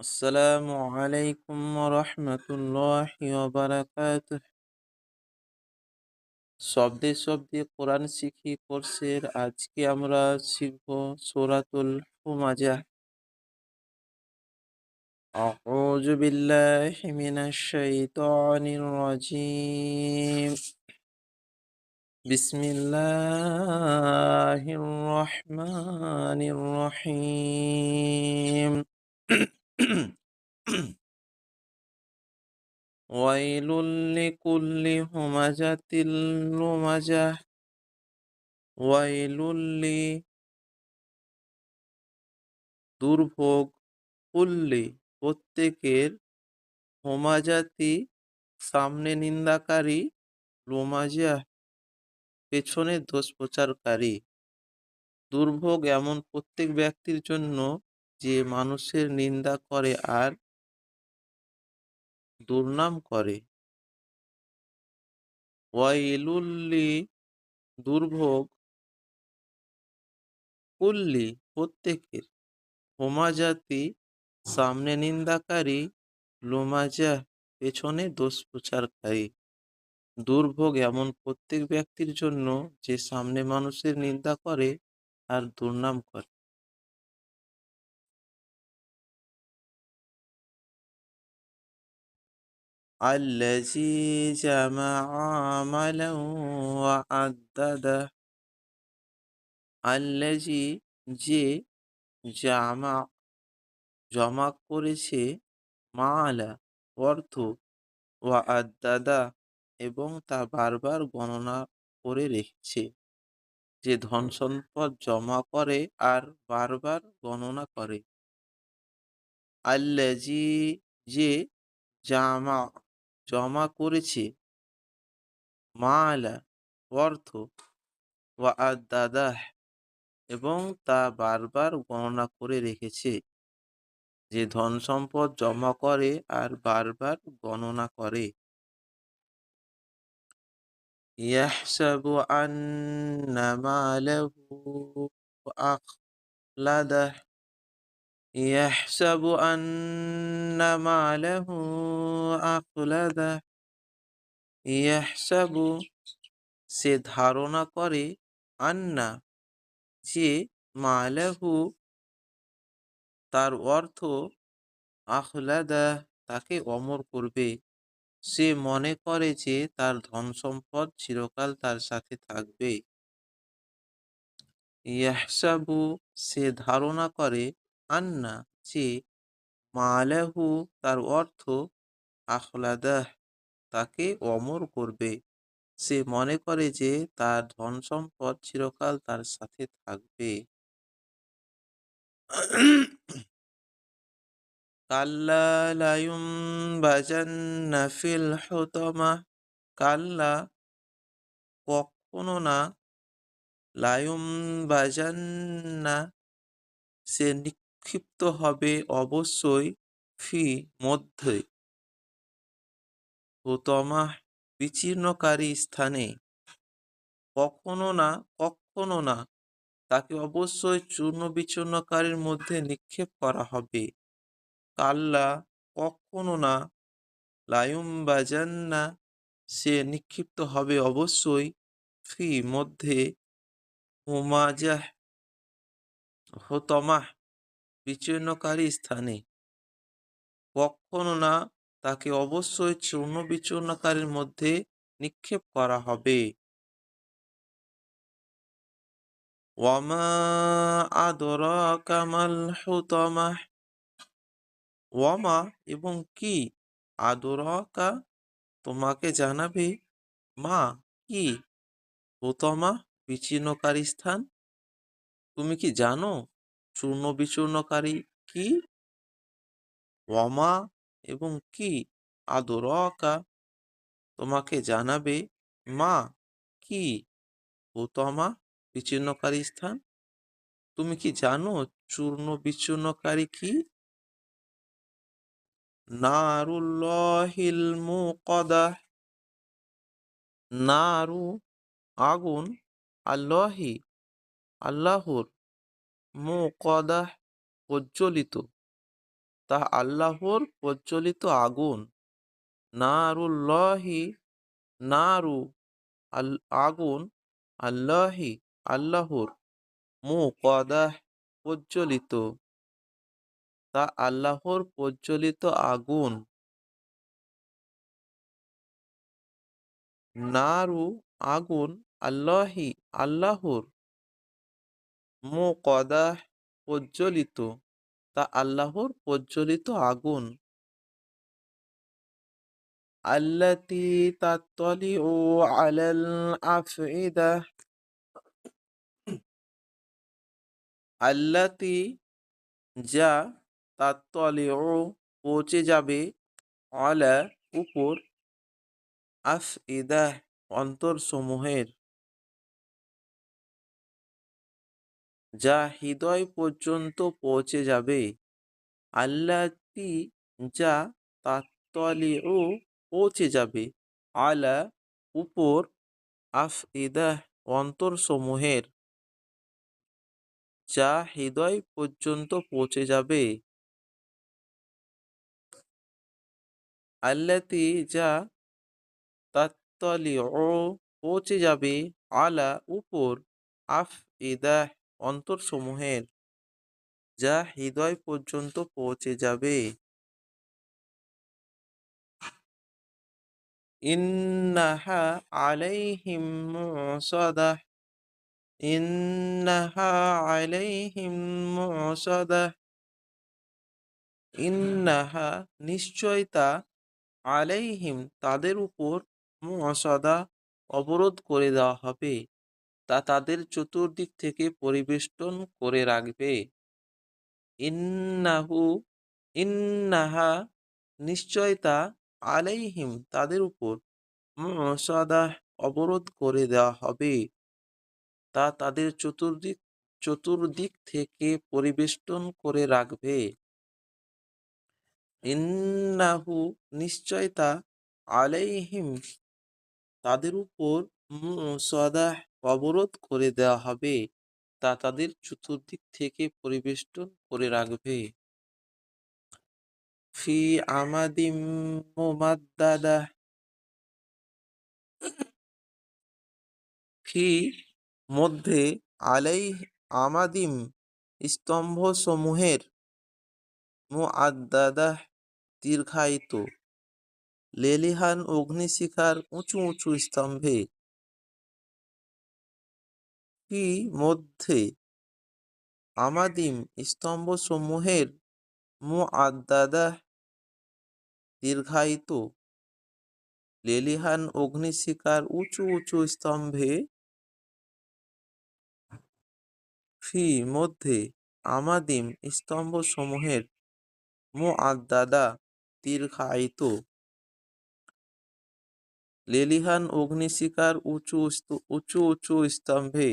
আসসালামু আলাইকুম রহমতুল্লাহি ওবারাকাতুহ শব্দে শব্দে কোরআন শিখি কোর্সের আজকে আমরা শিখব সূরাতুল হুমাজাহ أعوذ بالله من الشيطان الرجيم بسم الله الرحمن الرحيم ويل لكل همزة لمزة ويل দুর্ভোগ কুল্লি প্রত্যেকের হোমাজাতি সামনে নিন্দাকারী লোমাজা পেছনে দোষ প্রচারকারী দুর্ভোগ এমন প্রত্যেক ব্যক্তির জন্য যে মানুষের নিন্দা করে আর দুর্নাম করে। ওয়াইলুল্লি দুর্ভোগ কুল্লি প্রত্যেকের। হোমাজাতি সামনে নিন্দাকারী, লোমাজা পেছনে দোষ প্রচারকারী। দুর্ভোগ এমন প্রত্যেক ব্যক্তির জন্য যে সামনে মানুষের নিন্দা করে আর দুর্নাম করে। الذي جمع مالا وعدده الذي যে জামা জমা করেছে মালা অর্থ ওয়া আদাদা এবং তা বারবার গণনা করে রেখেছে যে ধন সম্পদ জমা করে আর বারবার গণনা করে আল্লাজি যে জামা জমা করেছে। মালা, অর্থ আদাদা এবং তা বারবার গণনা করে রেখেছে। যে ধন সম্পদ জমা করে আর বারবার গণনা করে। আন্না আখলাদাহ ইয়াহসাবু আন্না মালাহু আখলাদাহ ইয়াহসাবু সে ধারণা করে আন্না যে মালাহু তার অর্থ আহলাদা তাকে অমর করবে। সে মনে করে যে তার ধন সম্পদ চিরকাল তার সাথে থাকবে। ইয়াহসাবু সে ধারণা করে আন্না যে মালাহু তার অর্থ আহলাদাহ তাকে অমর করবে। সে মনে করে যে তার ধন সম্পদ চিরকাল তার সাথে থাকবে। কাল্লা লায়ুমবাজান্না ফিল হুতামা, কাল্লা কখনো না লায়ুমবাজান্না সে নিক্ষিপ্ত হবে অবশ্যই ফি মধ্যে। হুতমা বিচ্ছিন্নকারী স্থানে। কখনো না কখনো না। তাকে অবশ্যই চূর্ণ বিচূর্ণকারীর মধ্যে নিক্ষেপ করা হবে। কাল্লা, কখনো না। লায়ুম বাজান্না সে নিক্ষিপ্ত হবে অবশ্যই ফি মধ্যে। হুমাজাহ হোতমাহ। বিচ্ছিন্নকারী স্থানে। কখনো না, তাকে অবশ্যই চূর্ণ বিচূর্ণকারীর মধ্যে নিক্ষেপ করা হবে। ওয়ামা আদরা কামাল হুতমাহ ওয়ামা এবং কি আদরাকা? তোমাকে জানাবে, মা, কি হুতমা বিচ্ছিন্নকারী স্থান? তুমি কি জানো? চূর্ণ বিচূর্ণকারী কি? ওয়ামা এবং কি? আদরাকা তোমাকে জানাবে, মা, কি? হুতমা বিচ্ছিন্নকারী স্থান? তুমি কি জানো চূর্ণ বিচ্ছিন্নকারী কি? নারুল্লাহিল নারু, আগুন, আল্লাহি, আল্লাহর মুকদাহ প্রজ্বলিত তা আল্লাহর প্রজ্বলিত আগুন। নারুল্লাহি, নারু আল আগুন আল্লাহি, আল্লাহর মুকদাহ প্রজ্বলিত তা আল্লাহর প্রজ্বলিত আগুন। নারু আগুন আল্লাহি, আল্লাহর মুকদাহ প্রজ্বলিত, তা আল্লাহর প্রজ্বলিত আগুন। আল্লাতি তাত্তালিউ আলাল আফইদা। আল্লাতি যা তাত্তালিউ পৌঁছে যাবে আলা উপর আফইদা অন্তরসমূহের। যা হৃদয় পর্যন্ত পৌঁছে যাবে। আল্লাতি যা তাত্তালিউ পৌঁছে যাবে। আলা উপর আফইদা অন্তরসমূহের যা হৃদয় পর্যন্ত পৌঁছে যাবে। আল্লাতি যা তাত্তালিউ পৌঁছে যাবে। আলা উপর আফইদা অন্তরসমূহের যা হৃদয় পর্যন্ত পৌঁছে যাবে। ইন্নাহা আলাইহিম আলাইহিম ইন্নাহা তা আলাইহিম তাদের উপর মুসাদা অবরোধ করে দেওয়া হবে। তা তাদের চতুর্দিক থেকে পরিবেষ্টন করে রাখবে। ইন্নাহু, ইন্নাহা নিশ্চয় তা আলাইহিম তাদের উপর মুসাদাহ অবরোধ করে দেওয়া হবে। তা তাদের চতুর্দিক চতুর্দিক থেকে পরিবেষ্টন করে রাখবে। ইন্নাহু নিশ্চয় তা আলাইহিম তাদের উপর মুসাদাহ অবরোধ করে দেওয়া হবে। তা তাদের চতুর্দিক থেকে পরিবেষ্টন করে রাখবে। ফি আমাদিম ফি মধ্যে আলাই আমাদিম স্তম্ভসমূহের মুআদ্দাদাহ দীর্ঘায়িত। লেলিহান অগ্নিশিখার উঁচু উঁচু স্তম্ভে ফি মধ্যে আমাদিম স্তম্ভসমূহের মুআদ্দাদাহ দীর্ঘায়িত। লেলিহান অগ্নিশিখার উঁচু উঁচু স্তম্ভে ফি মধ্যে আমাদিম স্তম্ভসমূহের মুআদ্দাদা দীর্ঘায়িত। লেলিহান অগ্নিশিখার উঁচু উঁচু উঁচু স্তম্ভে